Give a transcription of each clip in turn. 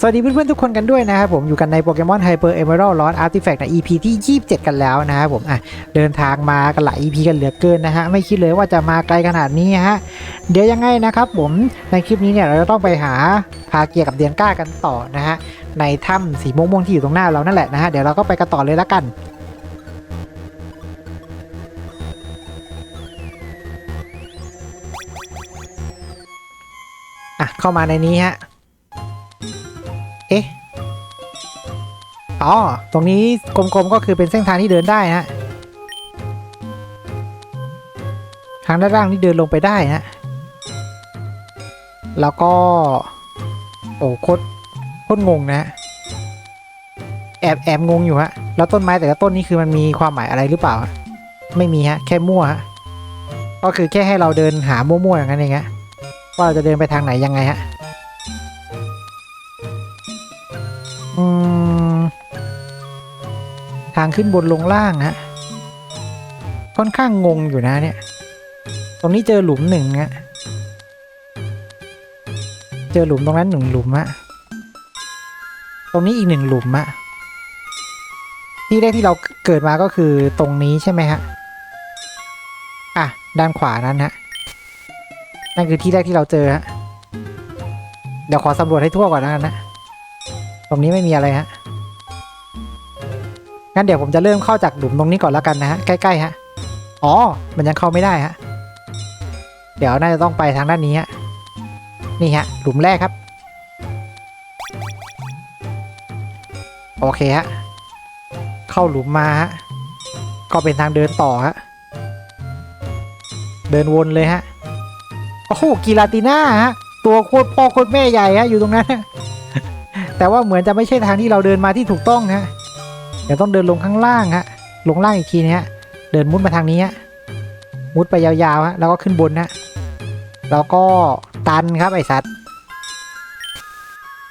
สวัสดีเพื่อนๆทุกคนกันด้วยนะครับผมอยู่กันในโปเกมอนไฮเปอร์เอเมอรัลลอสอาร์ติแฟกต์ใน EP ที่ 27 กันแล้วนะครับผมอะเดินทางมากันหลาย EP กันเหลือเกินนะฮะไม่คิดเลยว่าจะมาไกลขนาดนี้ฮะเดี๋ยวยังไงนะครับผมในคลิปนี้เนี่ยเราจะต้องไปหาพาเกียร์กับเดียนก้ากันต่อนะฮะในถ้ำสีม่วงๆที่อยู่ตรงหน้าเรานั่นแหละนะฮะเดี๋ยวเราก็ไปกันต่อเลยละกันอะเข้ามาในนี้ฮะ เอ๊ะ อ๋อ ตรงนี้กลมๆก็คือเป็นเส้นทางที่เดินได้ฮะทางด้านล่างนี่เดินลงไปได้ฮะแล้วก็ โอ้โคตรโคตรงงนะ แอบแอบงงอยู่ฮะ แล้วต้นไม้แต่ละต้นนี่คือมันมีความหมายอะไรหรือเปล่า ไม่มีฮะ แค่มั่วฮะ ก็คือแค่ให้เราเดินหามั่วๆอย่างนั้นเองฮะ ว่าเราจะเดินไปทางไหนยังไงฮะ ทางขึ้นบนลงล่างฮะค่อนข้างงงอยู่นะเนี่ย ตรงนี้เจอหลุมหนึ่งฮะเจอหลุมตรงนั้นหนึ่งหลุมฮะตรงนี้อีกหนึ่งหลุมฮะที่แรกที่เราเกิดมาก็คือตรงนี้ใช่ไหมฮะอะด้านขวานั้นฮะนั่นคือที่แรกที่เราเจอฮะเดี๋ยวขอสำรวจให้ทั่วก่อนแล้วกันนะ ตรงนี้ไม่มีอะไรฮะ งั้นเดี๋ยวผมจะเริ่มเข้าจากหลุมตรงนี้ก่อนแล้วกันนะฮะใกล้ๆฮะอ๋อ มันยังเข้าไม่ได้ฮะเดี๋ยวน่าจะต้องไปทางด้านนี้ฮะนี่ฮะหลุมแรกครับ โอเคฮะเข้าหลุมมาฮะก็เป็นทางเดินต่อฮะเดินวนเลยฮะโอ้โหกีลาติน่าฮะตัวโคตรพ่อโคตรแม่ใหญ่ฮะอยู่ตรงนั้นฮะแต่ว่าเหมือนจะไม่ใช่ทางที่เราเดินมาที่ถูกต้องฮะ เดี๋ยวต้องเดินลงข้างล่างฮะลงล่างอีกทีนะฮะเดินมุดมาทางนี้ฮะมุดไปยาวๆฮะแล้วก็ขึ้นบนฮะแล้วก็ตันครับไอสัตว์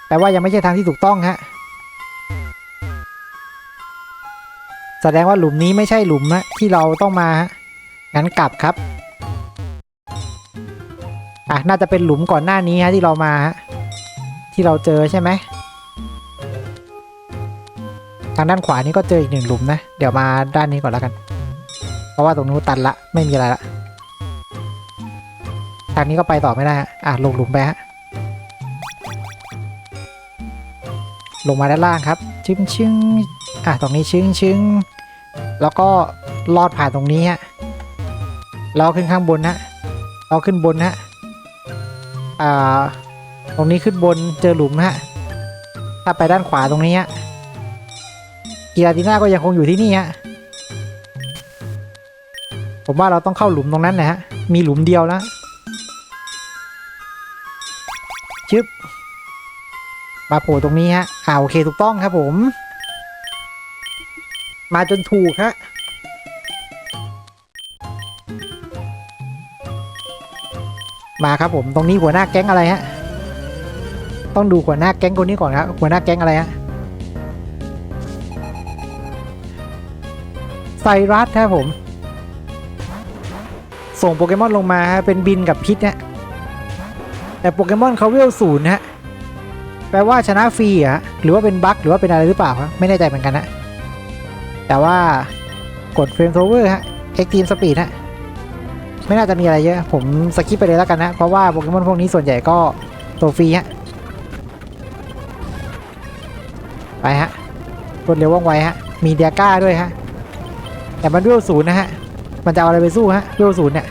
แปลว่ายังไม่ใช่ทางที่ถูกต้องฮะแสดงว่าหลุมนี้ไม่ใช่หลุมฮะที่เราต้องมาฮะงั้นกลับครับอะน่าจะเป็นหลุมก่อนหน้านี้ฮะที่เรามาฮะที่เราเจอใช่ไหม ทางด้านขวานี่ก็เจออีกหนึ่งหลุมนะ เดี๋ยวมาด้านนี้ก่อนแล้วกัน เพราะว่าตรงนู้นตันละไม่มีอะไรละ ทางนี้ก็ไปต่อไม่ได้ฮะอะลงหลุมไปฮะ ลงมาด้านล่างครับ ชึ้งชึ้งอะตรงนี้ชึ้งชึ้งแล้วก็ลอดผ่านตรงนี้ฮะเราขึ้นข้างบนฮะเราขึ้นบนฮะอ่าตรงนี้ขึ้นบนเจอหลุมฮะถ้าไปด้านขวาตรงนี้ฮะ กีราติน่าก็ยังคงอยู่ที่นี่ฮะ ผมว่าเราต้องเข้าหลุมตรงนั้นนะฮะ มีหลุมเดียวนะชึบมาโผล่ตรงนี้ฮะ อ่าโอเคถูกต้องครับผม มาจนถูกฮะมาครับผม ตรงนี้หัวหน้าแก๊งอะไรฮะ ต้องดูหัวหน้าแก๊งคนนี้ก่อนครับ หัวหน้าแก๊งอะไรฮะ ไซรัสครับผม ส่งโปเกมอนลงมาฮะเป็นบินกับพิษนะแต่โปเกมอนเขาเวลศูนย์ฮะแปลว่าชนะฟรีอะหรือว่าเป็นบั๊กหรือว่าเป็นอะไรหรือเปล่าครับไม่แน่ใจเหมือนกันนะแต่ว่ากดเฟรมโทเวอร์ฮะเอ็กตีมสปีดฮะไม่น่าจะมีอะไรเยอะ ผมสกิปไปเลยแล้วกันนะ เพราะว่าโปเกมอนพวกนี้ส่วนใหญ่ก็ตัวฟรีฮะไปฮะรวดเร็วว่องไวฮะมีเดียก้าด้วยฮะ แต่มันเวลศูนย์นะฮะ มันจะเอาอะไรไปสู้ฮะเวลศูนย์เนี่ย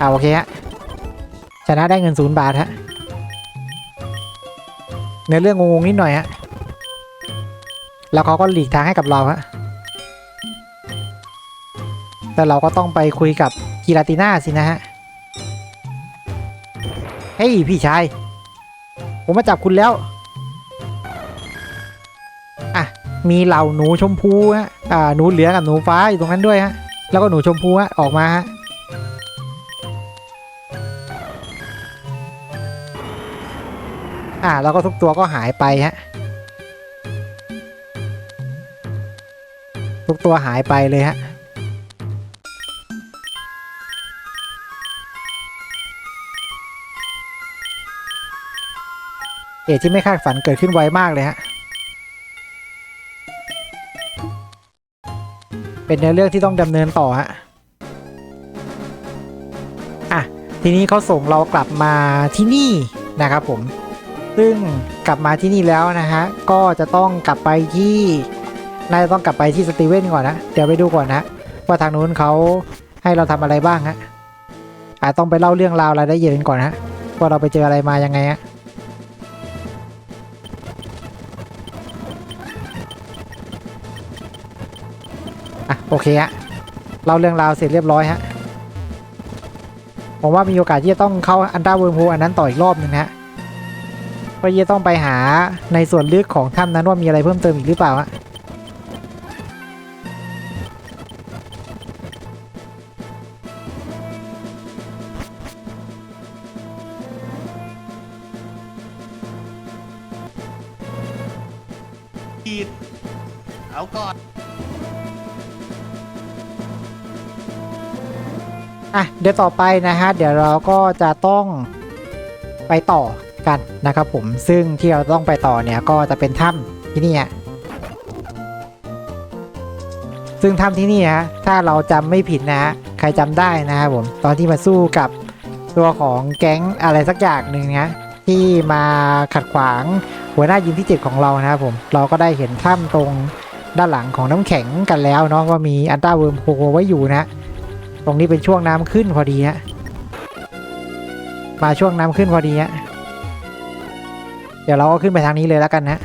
อ่าโอเคฮะ ชนะได้เงินศูนย์บาทฮะในเรื่องงงๆนิดหน่อยฮะ แล้วเขาก็หลีกทางให้กับเราฮะ แต่เราก็ต้องไปคุยกับกีราติน่าสินะฮะ เฮ้ยพี่ชาย ผมมาจับคุณแล้ว มีเหล่าหนูชมพูฮะอ่าหนูเหลืองกับหนูฟ้าอยู่ตรงนั้นด้วยฮะแล้วก็หนูชมพูฮะออกมาฮะอ่าแล้วก็ทุกตัวก็หายไปฮะทุกตัวหายไปเลยฮะเหตุที่ไม่คาดฝันเกิดขึ้นไวมากเลยฮะ เป็นเนื้อเรื่องที่ต้องดำเนินต่อฮะอะทีนี้เขาส่งเรากลับมาที่นี่นะครับผม ซึ่งกลับมาที่นี่แล้วนะฮะก็จะต้องกลับไปที่น่าจะต้องกลับไปที่สตีเวนก่อนนะเดี๋ยวไปดูก่อนนะว่าทางนู้นเขาให้เราทำอะไรบ้างฮะอาจต้องไปเล่าเรื่องราวรายละเอียดกันก่อนฮะว่าเราไปเจออะไรมายังไงฮะ โอเคฮะเล่าเรื่องราวเสร็จเรียบร้อยฮะผมว่ามีโอกาสที่จะต้องเข้าอันดาเวิร์มโฮอันนั้นต่ออีกรอบหนึ่งฮะเพื่อจะต้องไปหาในส่วนลึกของถ้ำนั้นว่ามีอะไรเพิ่มเติมอีกหรือเปล่าฮะขีดเอาก่อน อะเดี๋ยวต่อไปนะฮะเดี๋ยวเราก็จะต้องไปต่อกันนะครับผมซึ่งที่เราต้องไปต่อเนี่ยก็จะเป็นถ้ำที่นี่ฮะซึ่งถ้ำที่นี่ฮะถ้าเราจำไม่ผิดนะฮะใครจำได้นะครับผมตอนที่มาสู้กับตัวของแก๊งอะไรสักอย่างหนึ่งนะที่มาขัดขวางหัวหน้ายิมที่เจ็ดของเรานะครับผมเราก็ได้เห็นถ้ำตรงด้านหลังของน้ำแข็งกันแล้วเนาะว่ามีอันต้าเวิร์มโฮไว้อยู่นะ รงนี้เป็นช่วงน้ำขึ้นพอดีฮะมาช่วงน้ำขึ้นพอดีฮะเดี๋ยวเราก็ขึ้นไปทางนี้เลยแล้วกันนะ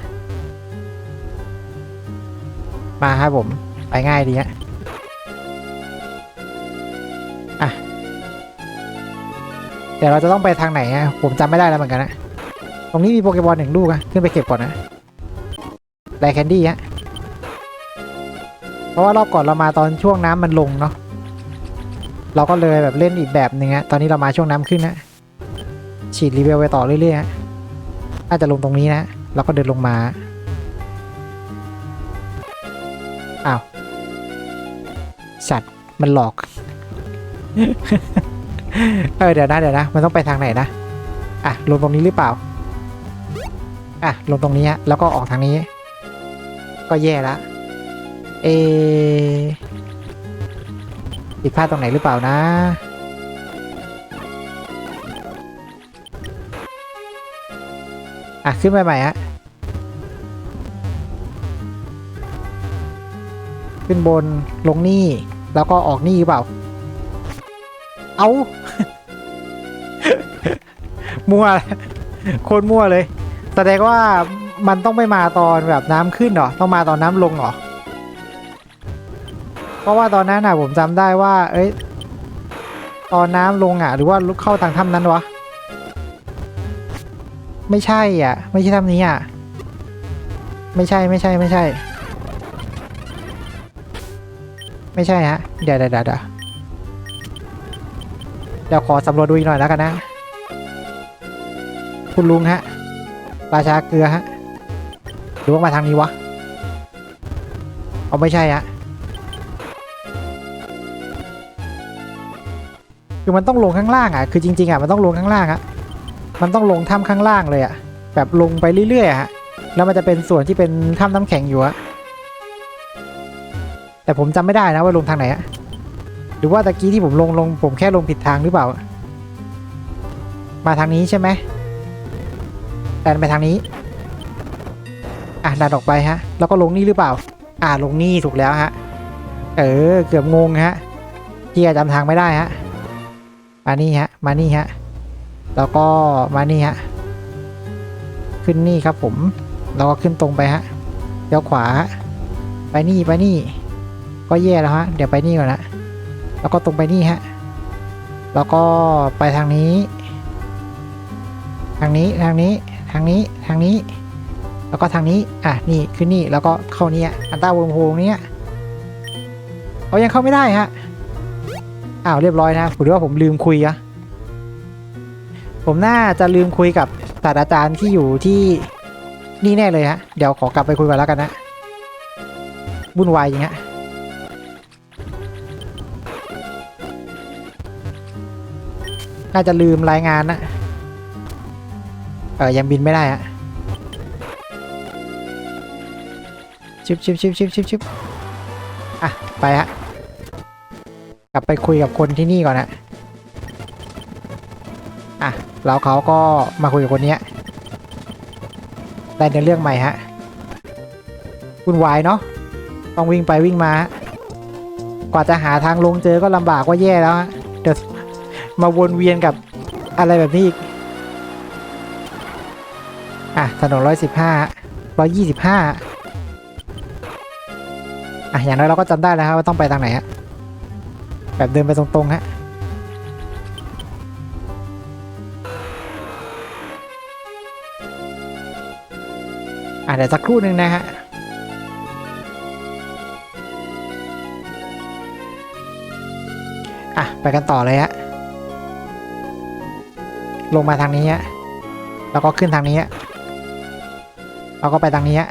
มาครับผมไปง่ายดีฮะอะเดี๋ยวเราจะต้องไปทางไหนฮะผมจำไม่ได้แล้วเหมือนกันนะตรงนี้มีโปเกมอนหนึ่งลูกอะขึ้นไปเก็บก่อนนะไลแคนดี้ฮะเพราะว่ารอบก่อนเรามาตอนช่วงน้ำมันลงเนาะ เราก็เลยแบบเล่นอีกแบบหนึ่งฮะ ตอนนี้เรามาช่วงน้ำขึ้นนะฉีดรีเวลไปต่อเรื่อยๆฮะน่าจะลงตรงนี้นะ แล้วก็เดินลงมา อ้าว สัตว์มันหลอก เออเดี๋ยวนะเดี๋ยวนะ มันต้องไปทางไหนนะ อะ ลงตรงนี้หรือเปล่า อะ ลงตรงนี้ฮะ แล้วก็ออกทางนี้ ก็แย่ละ เอ ผิดพลาดตรงไหนหรือเปล่านะ อะ ขึ้นไปใหม่ฮะ ขึ้นบนลงนี่ แล้วก็ออกนี่หรือเปล่า เอามั่วโคตรมั่วเลย แสดงว่ามันต้องไม่มาตอนแบบน้ำขึ้นเหรอ ต้องมาตอนน้ำลงเหรอ เพราะว่าตอนนั้นน่ะผมจำได้ว่า เอ้ย ตอนน้ำลงอะ หรือว่าลุกเข้าทางถ้ำนั้นวะ ไม่ใช่อะ ไม่ใช่ถ้ำนี้อะ ไม่ใช่ไม่ใช่ไม่ใช่ ไม่ใช่ฮะเดี๋ยวเดี๋ยวเดี๋ยวเดี๋ยวเดี๋ยวขอสำรวจดูอีกหน่อยแล้วกันนะ คุณลุงฮะ ราชาเกลือฮะหรือว่ามาทางนี้วะ เอาไม่ใช่ฮะ คือมันต้องลงข้างล่างอะคือจริงๆอะมันต้องลงข้างล่างอะมันต้องลงถ้ำข้างล่างเลยอะแบบลงไปเรื่อยๆฮะแล้วมันจะเป็นส่วนที่เป็นถ้ำน้ำแข็งอยู่อะแต่ผมจำไม่ได้นะว่าลงทางไหนอะหรือว่าตะกี้ที่ผมลงลงผมแค่ลงผิดทางหรือเปล่า มาทางนี้ใช่ไหมดันไปทางนี้ อะดันออกไปฮะ แล้วก็ลงนี่หรือเปล่า อ่าลงนี่ถูกแล้วฮะ เออเกือบงงฮะเฮียจำทางไม่ได้ฮะ มานี่ฮะ มานี่ฮะ แล้วก็มานี่ฮะ ขึ้นนี่ครับผมแล้วก็ขึ้นตรงไปฮะเดี๋ยวขวา ไปนี่ไปนี่ ก็แย่แล้วฮะ เดี๋ยวไปนี่ก่อนนะ แล้วก็ตรงไปนี่ฮะ แล้วก็ไปทางนี้ ทางนี้ ทางนี้ ทางนี้ ทางนี้ แล้วก็ทางนี้ อะ นี่ ขึ้นนี่ แล้วก็เข้านี่อันต้าวงโฮงเนี้ยเขายังเข้าไม่ได้ฮะ อ้าวเรียบร้อยนะผมว่าผมลืมคุยอะผมน่าจะลืมคุยกับศาสตราจารย์ที่อยู่ที่นี่แน่เลยฮะ เดี๋ยวขอกลับไปคุยกันแล้วกันนะวุ่นวายอย่างเงี้ยน่าจะลืมรายงานนะ เออยังบินไม่ได้ฮะชิบชิบชิบชิบชิบชิบอะ ไปฮะ กลับไปคุยกับคนที่นี่ก่อนนะอะแล้วเขาก็มาคุยกับคนนี้ได้ในเรื่องใหม่ฮะวุ่นวายเนาะต้องวิ่งไปวิ่งมา กว่าจะหาทางลงเจอก็ลำบากว่าแย่แล้วฮะเดี๋ยวมาวนเวียนกับอะไรแบบนี้อีกอะถนนร้อยสิบห้าร้อยยี่สิบห้าอะอย่างน้อยเราก็จำได้แล้วครับว่าต้องไปทางไหนฮะ แบบเดินไปตรงๆฮะอะเดี๋ยวสักครู่หนึ่งนะฮะอะ ไปกันต่อเลยฮะ ลงมาทางนี้ฮะ แล้วก็ขึ้นทางนี้ฮะ แล้วก็ไปทางนี้ฮะ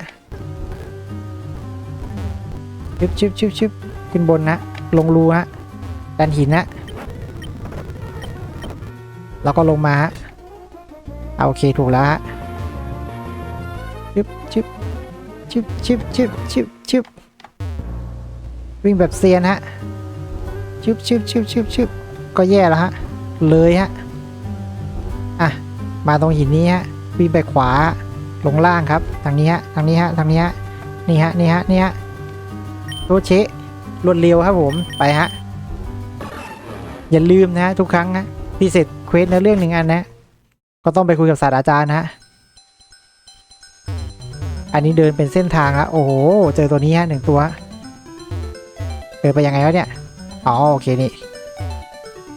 ชิบชิบชิบชิบขึ้นบนนะ ลงรูฮะ ดันหินนะแล้วก็ลงมาฮะเอาโอเคถูกแล้วฮะชิบชิบชิบชิบชิบชิบชิบวิ่งแบบเซียนฮะชิบชิบชิบชิบชิบก็แย่แล้วฮะ เลยฮะ อะ มาตรงหินนี้ฮะ วิ่งไปขวา ลงล่างครับ ทางนี้ฮะ ทางนี้ฮะ ทางนี้ฮะ นี่ฮะ นี่ฮะ นี่ฮะ โรเชะรวดเร็วครับผม ไปฮะ อย่าลืมนะทุกครั้งนะที่เสร็จเควสในเรื่องหนึ่งอันนะ ก็ต้องไปคุยกับศาสตราจารย์นะฮะอันนี้เดินเป็นเส้นทางแล้วโอ้โห เจอตัวนี้ฮะหนึ่งตัว เดินไปยังไงวะเนี่ย อ๋อโอเคนี่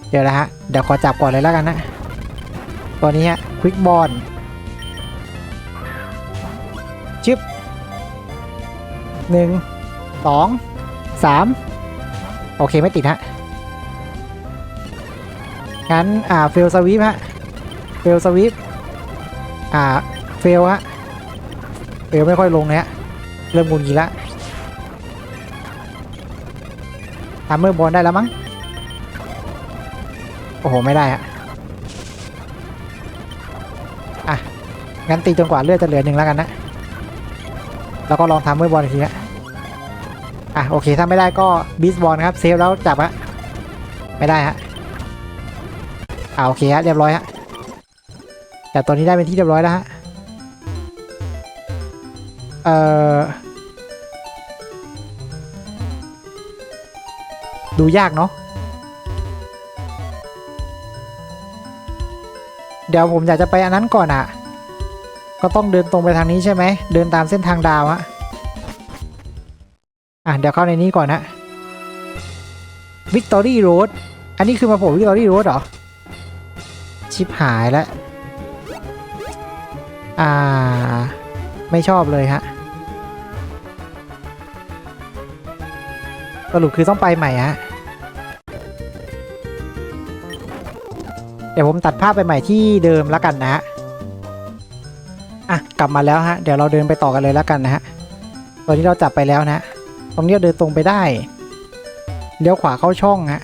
เดี๋ยวนะฮะ เดี๋ยวขอจับก่อนเลยแล้วกันนะ ตัวนี้ฮะควิกบอลชึบหนึ่งสองสามโอเคไม่ติดฮะ งั้นอ่าเฟลสวิปฮะเฟลสวิปอ่าเฟลฮะเฟลไม่ค่อยลงเลยฮะเริ่มงุนงีละทำเมื่อบอลได้แล้วมั้งโอ้โหไม่ได้ฮะอะงั้นตีจนกว่าเลือดจะเหลือหนึ่งแล้วกันนะแล้วก็ลองทำเมื่อบอลอีกทีนะอะโอเคถ้าไม่ได้ก็บีสบอลครับเซฟแล้วจับฮะไม่ได้ฮะ อ่าโอเคฮะเรียบร้อยฮะแต่ตอนนี้ได้เป็นที่เรียบร้อยแล้วฮะเอ่อดูยากเนาะเดี๋ยวผมอยากจะไปอันนั้นก่อนอะ ก็ต้องเดินตรงไปทางนี้ใช่ไหม เดินตามเส้นทางดาวฮะ อะ เดี๋ยวเข้าในนี้ก่อนฮะวิกตอรี่โรดอันนี้คือมาโผล่วิกตอรี่โรดเหรอ ชิบหายแล้ว อ่า ไม่ชอบเลยฮะ สรุปคือต้องไปใหม่ฮะ เดี๋ยวผมตัดภาพไปใหม่ที่เดิมแล้วกันนะฮะ อะ กลับมาแล้วฮะ เดี๋ยวเราเดินไปต่อกันเลยแล้วกันนะฮะ ตอนนี้เราจับไปแล้วนะตรงนี้เราเดินตรงไปได้ เลี้ยวขวาเข้าช่องฮะ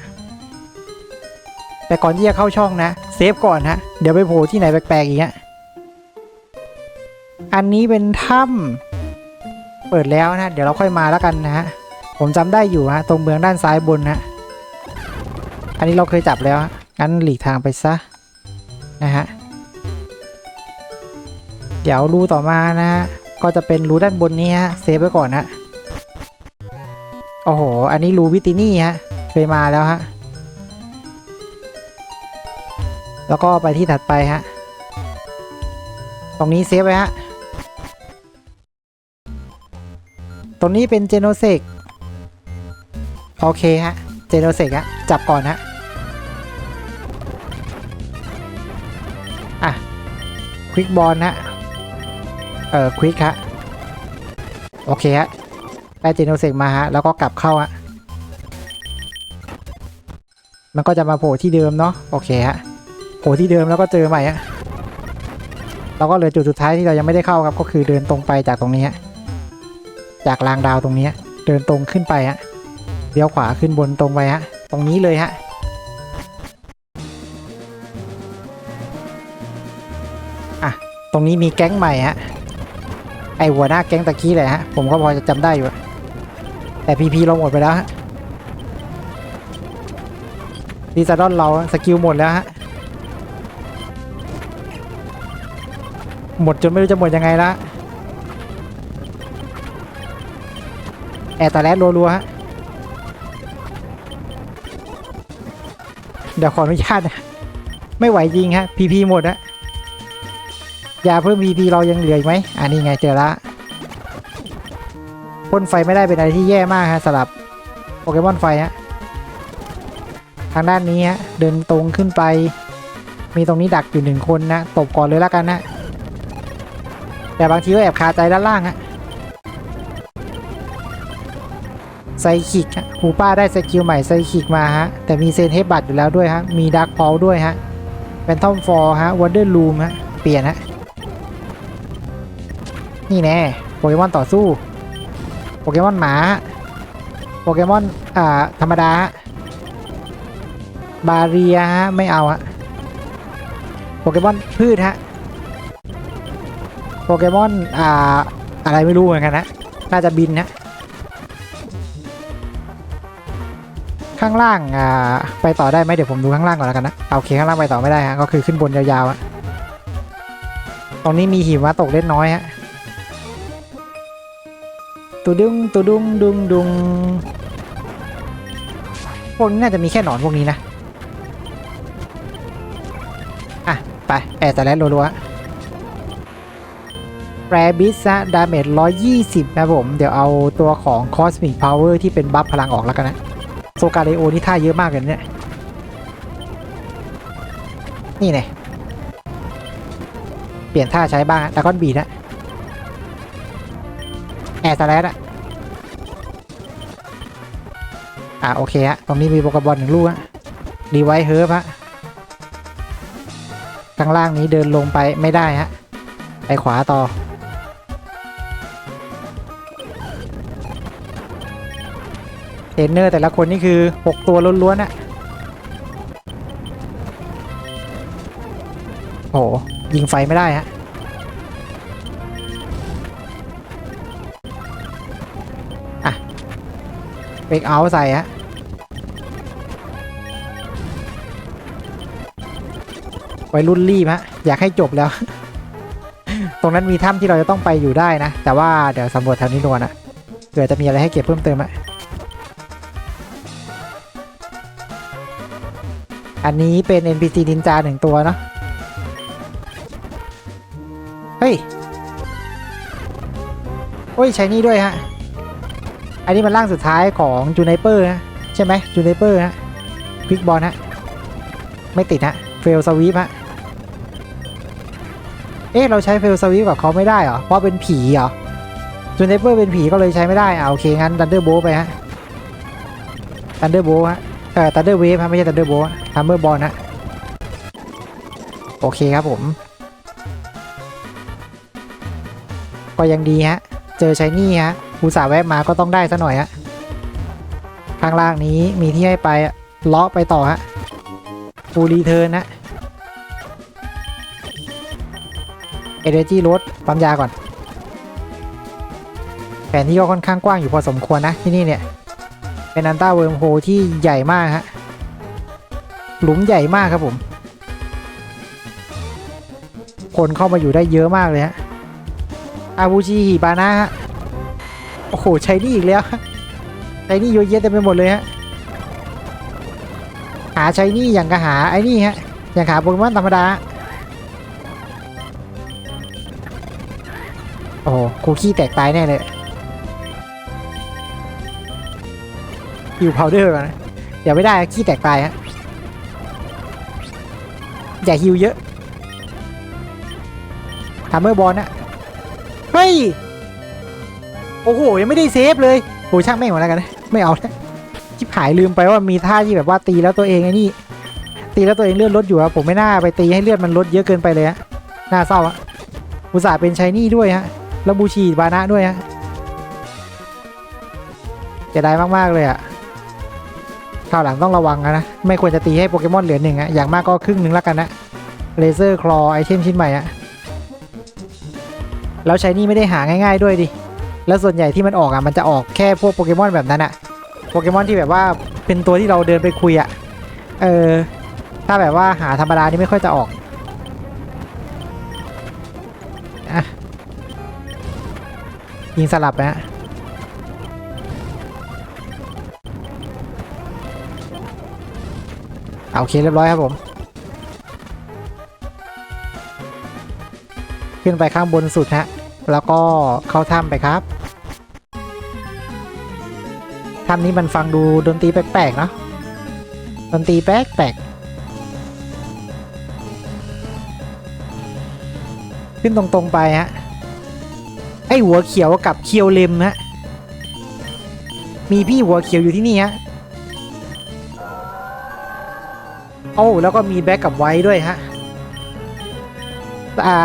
แต่ก่อนที่จะเข้าช่องนะ ฟก่อนฮะ เดี๋ยวไปโผล่ที่ไหนแปลกๆอีกฮะ อันนี้เป็นถ้ำเปิดแล้วนะ เดี๋ยวเราค่อยมาแล้วกันนะฮะ ผมจำได้อยู่ฮะ ตรงเมืองด้านซ้ายบนฮะ อันนี้เราเคยจับแล้ว งั้นหลีกทางไปซะ นะฮะ เดี๋ยวรูต่อมานะฮะ ก็จะเป็นรูด้านบนนี้ฮะ เซฟไว้ก่อนฮะ โอ้โห อันนี้รูวิตินี่ฮะ เคยมาแล้วฮะ แล้วก็ไปที่ถัดไปฮะ ตรงนี้เซฟไว้ฮะ ตรงนี้เป็นเจโนเซกโอเคฮะ เจโนเซกฮะ จับก่อนฮะ อะ ควิกบอลฮะ เอ่อ ควิกฮะ โอเคฮะ ได้เจโนเซกมาฮะ แล้วก็กลับเข้าฮะ มันก็จะมาโผล่ที่เดิมเนาะ โอเคฮะ โผล่ที่เดิมแล้วก็เจอใหม่ฮะเราก็เหลือจุดสุดท้ายที่เรายังไม่ได้เข้าครับ ก็คือเดินตรงไปจากตรงนี้ จากรางดาวตรงนี้ เดินตรงขึ้นไปฮะเลี้ยวขวาขึ้นบนตรงไปฮะ ตรงนี้เลยฮะอะตรงนี้มีแก๊งใหม่ฮะไอหัวหน้าแก๊งตะกี้เลยฮะ ผมก็พอจะจำได้อยู่ แต่พีพีเราหมดไปแล้วฮะดีซาดอนเราสกิลหมดแล้วฮะ หมดจนไม่รู้จะหมดยังไงละแอร์ตาแลดรัวๆฮะเดี๋ยวขออนุญาตนะไม่ไหวจริงฮะพีพีหมดฮะยาเพิ่มพีพีเรายังเหลืออีกไหมอันนี้ไงเจอละพ่นไฟไม่ได้เป็นอะไรที่แย่มากฮะสำหรับโปเกมอนไฟฮะทางด้านนี้ฮะเดินตรงขึ้นไป มีตรงนี้ดักอยู่หนึ่งคนนะตบก่อนเลยแล้วกันนะ แต่บางทีก็แอบคาใจด้านล่างฮะไซคิกฮะฮูป้าได้สกิลใหม่ไซคิกมาฮะ แต่มีเซนเทบัตอยู่แล้วด้วยฮะ มีดักพอลด้วยฮะเป็นทอมฟอร์ฮะวันเดอร์ลูมฮะ เปลี่ยนฮะ นี่แน่โปเกมอนต่อสู้ โปเกมอนหมา โปเกมอน อ่า ธรรมดา บาเรียฮะ ไม่เอาฮะ โปเกมอนพืชฮะ เกมอนอ่าอะไรไม่รู้เหมือนกันนะน่าจะบินนะข้างล่างอ่าไปต่อได้ไหมเดี๋ยวผมดูข้างล่างก่อนแล้วกันนะเอาโอเคข้างล่างไปต่อไม่ได้ฮะก็คือขึ้นบนยาวๆอะตรงนี้มีหิมะตกเล็กน้อยฮะตุดุงตุดุงดุงดุงพวกนี้น่าจะมีแค่หนอนพวกนี้นะอะไปแอร์แต่แล้วรัวๆ แรบิสะดาเมจ120 นะผม เดี๋ยวเอาตัวของ Cosmic Power ที่เป็นบัฟพลังออกแล้วกันนะ โซกาเลโอนี่ท่าเยอะมากเลยเนี่ย นี่ไงเปลี่ยนท่าใช้บ้างแล้วก็บีนะแอร์สแลดอะอะโอเคฮะ ตรงนี้มีโปเกบอลหนึ่งลูกฮะรีไวท์เฮิร์บฮะข้างล่างนี้เดินลงไปไม่ได้ฮะ ไปขวาต่อ เทรนเนอร์แต่ละคนนี่คือ 6 ตัวล้วนๆอะโอ้โหยิงไฟไม่ได้ฮะอะเบรกเอาใส่ฮะไว้รุ่นรีบฮะ อยากให้จบแล้ว ตรงนั้นมีถ้ำที่เราจะต้องไปอยู่ได้นะ แต่ว่าเดี๋ยวสำรวจแถวนี้ดวนอะเผื่อจะมีอะไรให้เก็บเพิ่มเติมอะ อันนี้เป็น NPC นินจาหนึ่งตัวเนาะ เฮ้ย โอ้ย ใช้นี่ด้วยฮะ อันนี้มันร่างสุดท้ายของจูไนเปอร์นะใช่ไหมจูไนเปอร์ฮะควิกบอลฮะ ไม่ติดฮะ เฟลสวีปฮะ เอ๊ะ เราใช้เฟลสวีปกับเขาไม่ได้เหรอ เพราะเป็นผีเหรอจูไนเปอร์เป็นผีก็เลยใช้ไม่ได้อ่าโอเค งั้นดันเดอร์โบไปฮะดันเดอร์โบฮะ เอ่อ Thunder Wave ครับไม่ใช่ Thunder Bolt ทัมเบอร์บอลนะโอเคครับผม ก็ยังดีฮะ เจอชายนี่ฮะอุตส่าห์แวะมาก็ต้องได้ซะหน่อยฮะข้างล่างนี้มีที่ให้ไปเลาะไปต่อฮะฟูรีเทิร์นนะเอเนจีรถปั๊มยาก่อน แผนที่ก็ค่อนข้างกว้างอยู่พอสมควรนะที่นี่เนี่ย เป็นอันต้าเวิร์มโฮที่ใหญ่มากฮะ หลุมใหญ่มากครับผม คนเข้ามาอยู่ได้เยอะมากเลยฮะ อาบูชิฮิบานะฮะ โอ้โหใช้นี่อีกแล้วใช้นี่เยอะแยะเต็มไปหมดเลยฮะ หาใช้นี่อย่างกะหาไอ้นี่ฮะ อย่างหาโปเกมอนธรรมดา โอ้โหคูขี้แตกตายแน่เลย ฮิวพาวเดอร์ก่อนนะเดี๋ยวไม่ได้ขี้แตกตายฮะอย่าฮิวเยอะทัมเมอร์บอลนะเฮ้ย โอ้โห ยังไม่ได้เซฟเลยโอ้ช่างแม่งหมดแล้วกันนะไม่เอาแล้วชิบหายลืมไปว่ามีท่าที่แบบว่าตีแล้วตัวเองไอ้นี่ ตีแล้วตัวเองเลือดลดอยู่อะผมไม่น่าไปตีให้เลือดมันลดเยอะเกินไปเลยฮะน่าเศร้าอะอุตส่าห์เป็นชายนี่ด้วยฮะแล้วบูชีบานะด้วยฮะจะได้มาก ๆ เลยอะ คราวหลังต้องระวังนะ ไม่ควรจะตีให้โปเกมอนเหลือหนึ่งอะอย่างมากก็ครึ่งหนึ่งแล้วกันนะเลเซอร์คลอไอเทมชิ้นใหม่อะแล้วใช้นี่ไม่ได้หาง่าย ๆด้วยดิ แล้วส่วนใหญ่ที่มันออกอะมันจะออกแค่พวกโปเกมอนแบบนั้นอะโปเกมอนที่แบบว่าเป็นตัวที่เราเดินไปคุยอะเออ ถ้าแบบว่าหาธรรมดานี่ไม่ค่อยจะออกอะยิงสลับนะ เอาโอเคเรียบร้อยครับผม ขึ้นไปข้างบนสุดฮะ แล้วก็เข้าถ้ำไปครับถ้ำนี้มันฟังดูดนตรีแปลกๆเนาะดนตรีแปลกๆขึ้นตรงๆไปฮะ ไอหัวเขียวกับเคียวเลมฮะ มีพี่หัวเขียวอยู่ที่นี่ฮะ อ้แล้วก็มีแบ็กกับไว้ด้วยฮะ อ่า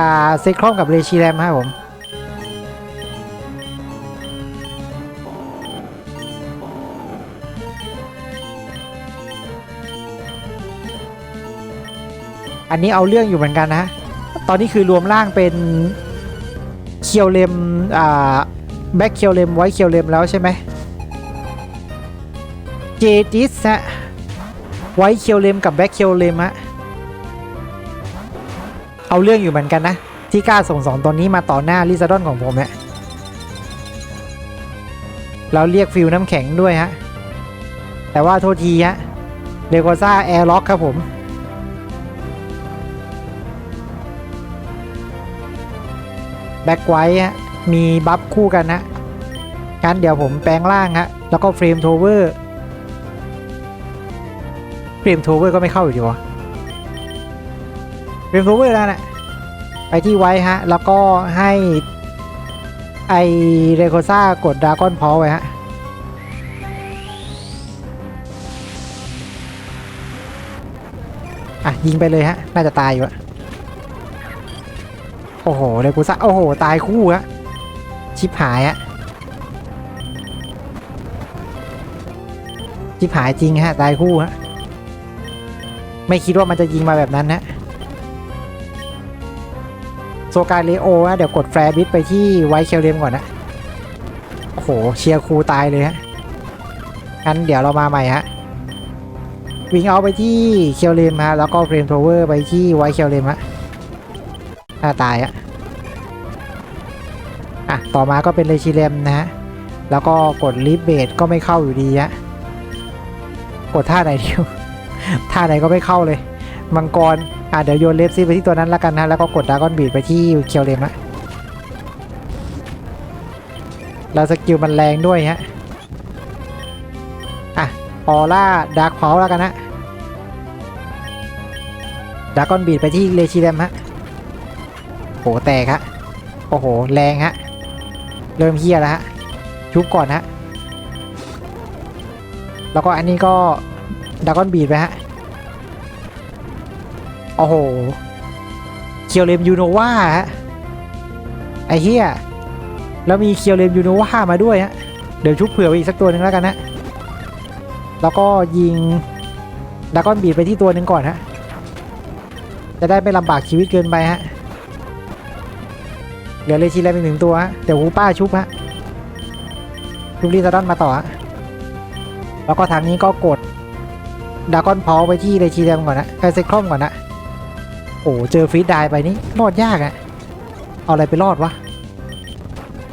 เซครอมกับเรชิแรมครับผม อันนี้เอาเรื่องอยู่เหมือนกันนะ ตอนนี้คือรวมร่างเป็นเคียวเลม อ่า แบ็คเคียวเลมไว้เคียวเลมแล้วใช่ไหม เจจิสฮะ ไว้เคียวเลมกับแบ็คเคียวเลมฮะเอาเรื่องอยู่เหมือนกันนะ ที่กล้าส่งสองตัวนี้มาต่อหน้าลิซาดอนของผมเนี่ยเราเรียกฟิลน้ำแข็งด้วยฮะ แต่ว่าโทษทีฮะเรโกซ่าแอร์ล็อกครับผมแบ็กไว้ฮะมีบัฟคู่กันนะงั้นเดี๋ยวผมแปลงร่างฮะแล้วก็เฟรมโทเวอร์ รีมโทเวอร์ก็ไม่เข้าอยู่ดีวะเรียนรู้เวลาน่ะไปที่ไว้ฮะ แล้วก็ให้ไอเรโคซ่ากดดากอนพอไว้ฮะอะ ยิงไปเลยฮะ น่าจะตายอยู่อะโอ้โหเรโคซ่า โอ้โห ตายคู่ฮะ ชิบหายฮะ ชิบหายจริงฮะ ตายคู่ฮะ ไม่คิดว่ามันจะยิงมาแบบนั้นนะโซกาเลโอนะเดี๋ยวกดแฟร์บิทไปที่ไวท์เคลเลมก่อนนะโอ้โหเชียร์ครูตายเลยฮะงั้นเดี๋ยวเรามาใหม่ฮะวิ่งเอาไปที่เคลเลมฮะแล้วก็เฟรมโทเวอร์ไปที่ไวท์เคลเลมฮะหน้าตายอะอะต่อมาก็เป็นเลชิเลมนะฮะแล้วก็กดลิฟเบดก็ไม่เข้าอยู่ดีฮะกดท่าไหนดีว ท่าไหนก็ไม่เข้าเลย มังกร อะเดี๋ยวโยนเลฟซีไปที่ตัวนั้นแล้วกันนะแล้วก็กดดากอนบีดไปที่เคียวเลมอะแล้วสกิลมันแรงด้วยฮะ อะ ออร่าดาร์คเพาแล้วกันนะดากอนบีดไปที่เลชิเลมฮะโหแตกฮะ โอ้โห แรงฮะ เริ่มเฮียแล้วฮะ ชุบก่อนฮะ แล้วก็อันนี้ก็ ดากอนบีดไปฮะ โอ้โห เคียวเลมยูโนวาฮะ ไอเฮียแล้วมีเคียวเลมยูโนวามาด้วยฮะ เดี๋ยวชุบเผื่อไปอีกสักตัวหนึ่งแล้วกันนะ แล้วก็ยิงดากอนบีดไปที่ตัวหนึ่งก่อนฮะ จะได้ไม่ลำบากชีวิตเกินไปฮะ เหลือเลชิแลมอีกหนึ่งตัวฮะ เดี๋ยวฮูป้าชุบฮะชุบลีซาดอนมาต่อฮะแล้วก็ทางนี้ก็กด ดากอนพอไปที่เลชิแลมก่อนนะไอเซครอมก่อนนะโอ้เจอฟรีดไดไปนี่รอดยากอะเอาอะไรไปรอดวะ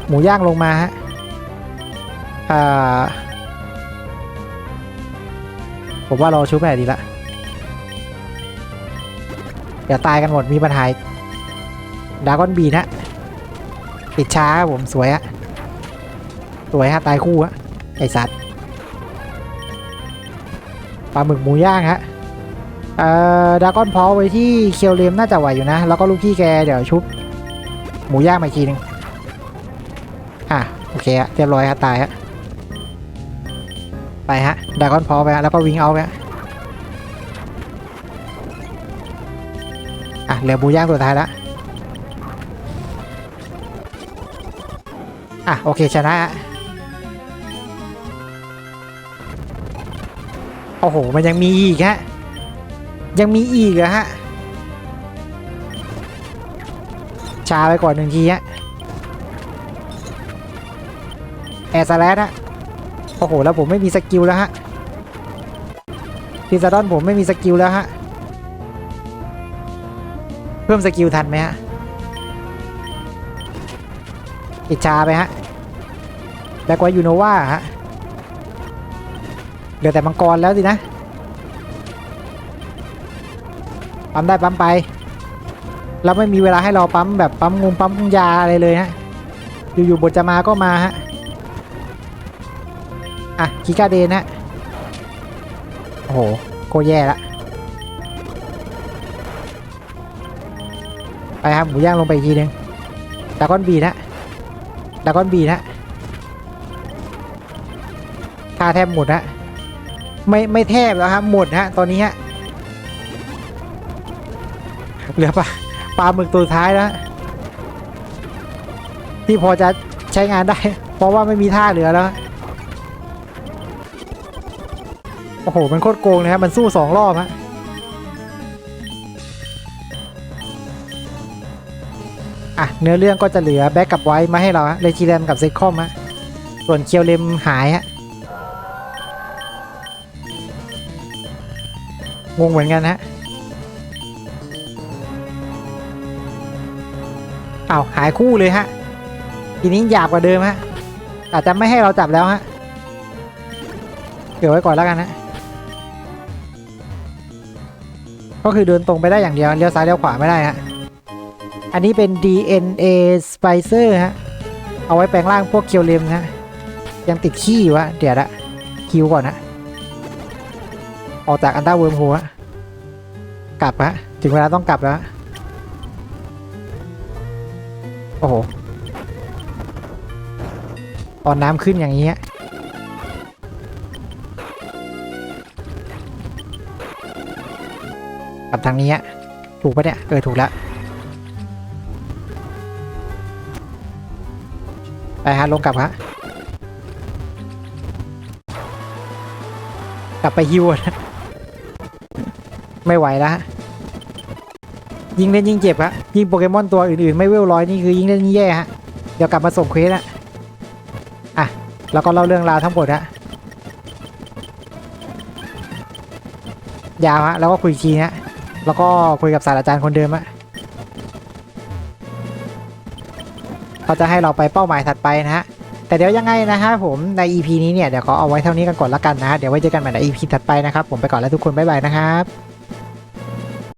หมูย่างลงมาฮะอ่าผมว่าราชุบแม่ดีละอย่าตายกันหมดมีปัญหาดากอนบีนะติดช้าผมสวยฮะสวยฮะตายคู่ฮะไอสัตว์ ปลาหมึกหมูย่างฮะเอ่อดากอนพอไว้ที่เคียวเลมน่าจะไหวอยู่นะ แล้วก็ลูกพี่แกเดี๋ยวชุบ หมูย่างมาอีกทีหนึงอะโอเคฮะเรียบร้อยฮะตายฮะไปฮะดากอนพอไปฮะแล้วก็วิ่งเอาไปฮะอะเหลือหมูย่างตัวท้ายละอะโอเคชนะฮะ โอ้โห มันยังมีอีกฮะ ยังมีอีกเหรอฮะชาไปก่อนหนึ่งทีฮะแอร์สแลดฮะโอ้โห แล้วผมไม่มีสกิลแล้วฮะพีซาดอนผมไม่มีสกิลแล้วฮะ เพิ่มสกิลทันไหมฮะอิจชาไปฮะแบ็กว่ายูโนวาฮะ เหลือแต่มังกรแล้วสินะปั๊มได้ปั๊มไป แล้วไม่มีเวลาให้เราปั๊มแบบปั๊มงงปั๊มยาอะไรเลยฮะ อยู่ๆบทจะมาก็มาฮะ อะกิกาเดนฮะ โอ้โหโคแย่ละ ไปครับหมูย่างลงไปอีกทีหนึงดากอนบีนะดากอนบีนะคาแทบหมดฮะ ไม่ไม่แทบแล้วครับหมดฮะตอนนี้ฮะเหลือปลาปลาหมึกตัวท้ายแล้วฮะที่พอจะใช้งานได้ เพราะว่าไม่มีท่าเหลือแล้วโอ้โห มันโคตรโกงเลยครับ มันสู้สองรอบฮะอะ เนื้อเรื่องก็จะเหลือแบ็กกับไว้มาให้เราฮะเลจิแรมกับเซคอมฮะส่วนเคียวเลมหายฮะ งงเหมือนกันฮะเอ้าหายคู่เลยฮะ ทีนี้หยาบกว่าเดิมฮะ อาจจะไม่ให้เราจับแล้วฮะ เดี๋ยวไว้ก่อนแล้วกันฮะก็คือเดินตรงไปได้อย่างเดียว เลี้ยวซ้ายเลี้ยวขวาไม่ได้ฮะ อันนี้เป็น DNA Spicer ฮะ เอาไว้แปลงร่างพวกเคียวเลมฮะ ยังติดขี้อยู่ฮะ เดี๋ยวละคิวก่อนฮะ ออกจากอันด้าเวิร์มโฮฮะกลับฮะถึงเวลาต้องกลับแล้ว โอ้โห ตอนน้ำขึ้นอย่างนี้ฮะกลับทางนี้ฮะถูกปะเนี่ย เออ ถูกแล้ว ไปฮะ ลงกลับฮะ กลับไปฮิวนะ ไม่ไหวแล้วฮะยิงเล่นยิ่งเจ็บฮะยิงโปเกมอนตัวอื่นๆ ไม่เวลร้อยนี่คือยิงเล่นยิ่งแย่ฮะเดี๋ยวกลับมาส่งเควสอะอะแล้วก็เล่าเรื่องราวทั้งหมดฮะยาวฮะแล้วก็คุยอีกทีฮะแล้วก็คุยกับศาสตราจารย์คนเดิมฮะเขาจะให้เราไปเป้าหมายถัดไปนะฮะแต่เดี๋ยวยังไงนะฮะผมใน EP นี้เนี่ยเดี๋ยวขอเอาไว้เท่านี้กันก่อนละกันนะฮะเดี๋ยวไว้เจอกันใหม่ใน EP ถัดไปนะครับผมไปก่อนแล้วทุกคนบ๊ายบายนะครับ